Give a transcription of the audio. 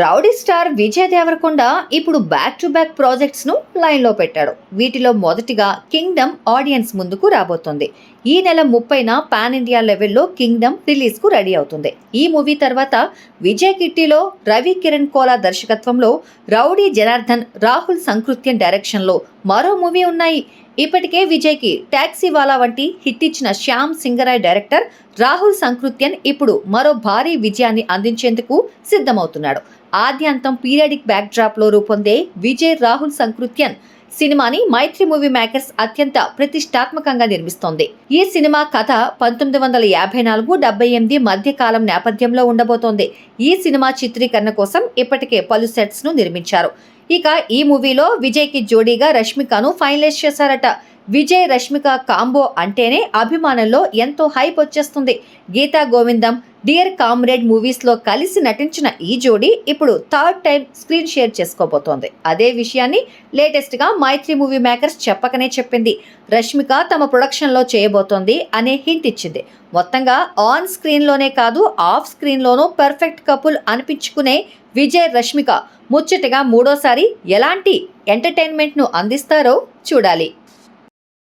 Rowdy star Vijay Devarakonda ఇప్పుడు back to back ప్రాజెక్ట్స్ను పెట్టాడు. వీటిలో మొదటిగా కింగ్డమ్ ఆడియన్స్ ముందుకు రాబోతుంది. ఈ నెల ముప్పైన పాన్ ఇండియా లెవెల్లో కింగ్డమ్ రిలీజ్కు రెడీ అవుతుంది. ఈ మూవీ తర్వాత విజయ్ కిట్టిలో రవి కిరణ్ కోలా దర్శకత్వంలో రౌడీ జనార్దన్ రాహుల్ సంకృత్యన్ డైరెక్షన్లో మరో మూవీ ఉన్నాయి. ఇప్పటికే విజయ్కి ట్యాక్సీ వాలా వంటి హిట్ ఇచ్చిన శ్యామ్ సింగరాయ్ డైరెక్టర్ రాహుల్ సంకృత్యన్ ఇప్పుడు మరో భారీ విజయాన్ని అందించేందుకు సిద్ధమవుతున్నాడు. ఆద్యంతం పీరియడిక్ బ్యాక్ డ్రాప్లో రూపొందే విజయ్ రాహుల్ సంకృత్యన్ సినిమాని మైత్రి మూవీ మేకర్స్ అత్యంత ప్రతిష్టాత్మకంగా నిర్మిస్తోంది. ఈ సినిమా కథ పంతొమ్మిది వందల యాభై నాలుగు డెబ్బై ఎనిమిది మధ్యకాలం నేపథ్యంలో ఉండబోతోంది. ఈ సినిమా చిత్రీకరణ కోసం ఇప్పటికే పలు సెట్స్ను నిర్మించారు. ఇక ఈ మూవీలో విజయ్కి జోడీగా రష్మికను ఫైనలైజ్ చేశారట. విజయ్ రష్మిక కాంబో అంటేనే అభిమానంలో ఎంతో హైప్ వచ్చేస్తుంది. గీతా గోవిందం డియర్ కామ్రేడ్ మూవీస్లో కలిసి నటించిన ఈ జోడీ ఇప్పుడు థర్డ్ టైం స్క్రీన్ షేర్ చేసుకోబోతోంది. అదే విషయాన్ని లేటెస్ట్గా మైత్రి మూవీ మేకర్స్ చెప్పకనే చెప్పింది. రష్మిక తమ ప్రొడక్షన్లో చేయబోతోంది అనే హింట్ ఇచ్చింది. మొత్తంగా ఆన్ స్క్రీన్లోనే కాదు ఆఫ్ స్క్రీన్లోనూ పర్ఫెక్ట్ కపుల్ అనిపించుకునే విజయ్ రష్మిక ముచ్చటగా మూడోసారి ఎలాంటి ఎంటర్టైన్మెంట్ను అందిస్తారో చూడాలి.